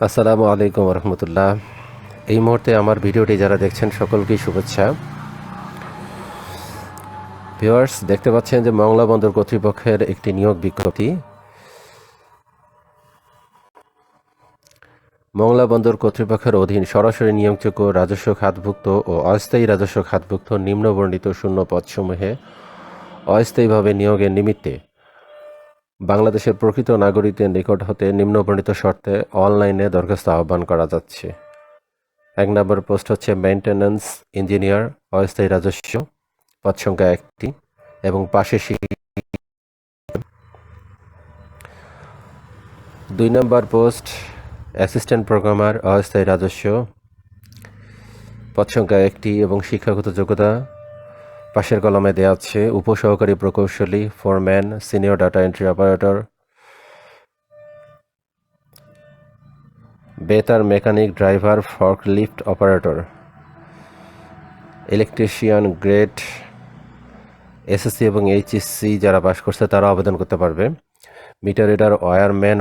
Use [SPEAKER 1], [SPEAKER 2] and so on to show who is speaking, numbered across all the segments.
[SPEAKER 1] আসসালামু আলাইকুম রহমতুল্লাহ এই মুহূর্তে আমার ভিডিওটি যারা দেখছেন সকলকেই শুভেচ্ছা। ভিওয়ার্স দেখতে পাচ্ছেন যে মংলা বন্দর কর্তৃপক্ষের একটি নিয়োগ বিজ্ঞপ্তি। মংলা বন্দর কর্তৃপক্ষের অধীন সরাসরি নিয়োগযোগ্য রাজস্ব খাতভুক্ত ও অস্থায়ী রাজস্ব খাতভুক্ত নিম্নবর্ণিত শূন্য পদসমূহে অস্থায়ীভাবে নিয়োগের নিমিত্তে বাংলাদেশের প্রকৃত নাগরিকদের নিকট হতে নিম্নবর্ণিত শর্তে অনলাইনে দরখাস্ত আহ্বান করা যাচ্ছে। এক নম্বর পোস্ট হচ্ছে মেইনটেন্যান্স ইঞ্জিনিয়ার, অস্থায়ী রাজস্ব, পদ সংখ্যা একটি, এবং পাশে দুই নম্বর পোস্ট, অ্যাসিস্ট্যান্ট প্রোগ্রামার, অস্থায়ী রাজস্ব, পদ সংখ্যা একটি, এবং শিক্ষাগত যোগ্যতা পাশের কলমে দেওয়া আছে, উপসহকারী প্রকৌশলী, foreman, senior data entry operator, বেতার mechanic driver forklift operator, electrician grade, SSC এবং এইচএসসি যারা পাশ করছে তারা আবেদন করতে পারবে। Meter reader, wireman,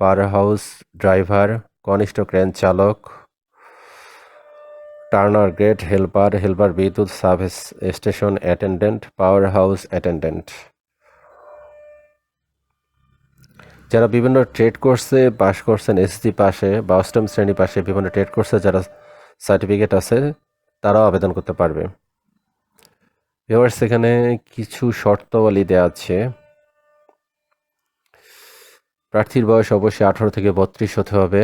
[SPEAKER 1] power house driver, কনিষ্ঠ ক্রেন চালক টার্নার গ্রেড হেল্পার হেল্পার বিদ্যুৎ substation attendant power house attendant যারা বিভিন্ন ট্রেড কোর্সে পাশ করছেন এসএসসি পাশে বা অষ্টম শ্রেণি পাশে বিভিন্ন ট্রেড কোর্সে যারা সার্টিফিকেট আছে, তারাও আবেদন করতে পারবে। এবার সেখানে কিছু শর্তাবলী দেওয়া আছে। প্রার্থীর বয়স অবশ্যই আঠারো থেকে বত্রিশ হতে হবে।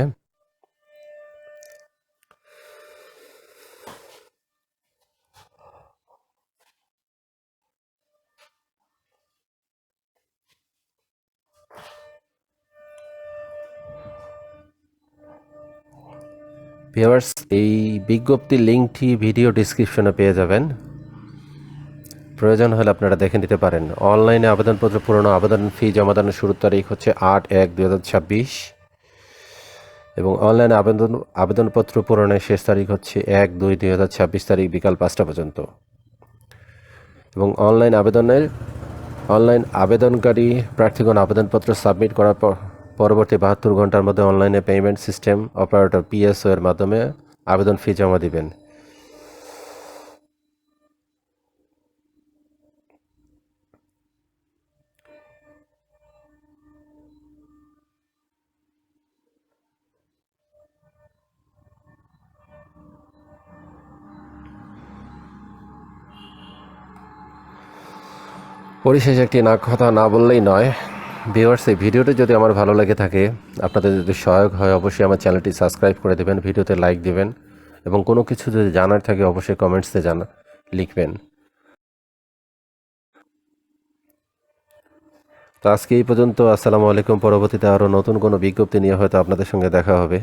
[SPEAKER 1] ভিউয়ার্স এই বিজ্ঞপ্তির লিঙ্কটি ভিডিও ডিসক্রিপশনে পেয়ে যাবেন। প্রয়োজন হলে আপনারা দেখে নিতে পারেন। অনলাইনে আবেদনপত্র পূরণ আবেদন ফি জমাদানের শুরুর তারিখ হচ্ছে আট এক দু এবং অনলাইনে আবেদন, আবেদনপত্র পূরণের শেষ তারিখ হচ্ছে এক দুই দুই হাজার ছাব্বিশ তারিখ বিকাল পাঁচটা পর্যন্ত। এবং অনলাইন আবেদনের, অনলাইন আবেদনকারী প্রার্থীগণ আবেদনপত্র সাবমিট করার পর পরবর্তী বাহাত্তর ঘণ্টার মধ্যে অনলাইনে পেমেন্ট সিস্টেম অপারেটর পিএসও এর মাধ্যমে আবেদন ফি জমা দিবেন। পরিশেষে একটি না কথা না বললেই নয় ভিউয়ার্স, এই ভিডিওটি যদি আমার ভালো লাগে থাকে, আপনাদের যদি সহায়ক হয়, অবশ্যই আমার চ্যানেলটি সাবস্ক্রাইব করে দেবেন, ভিডিওতে লাইক দেবেন, এবং কোনো কিছু যদি জানার থাকে, অবশ্যই কমেন্টসে জানা, লিখবেন। তো আজকে এই পর্যন্ত, আসসালামু আলাইকুম। পরবর্তীতে আরও নতুন কোনো বিজ্ঞপ্তি নিয়ে হয়তো আপনাদের সঙ্গে দেখা হবে।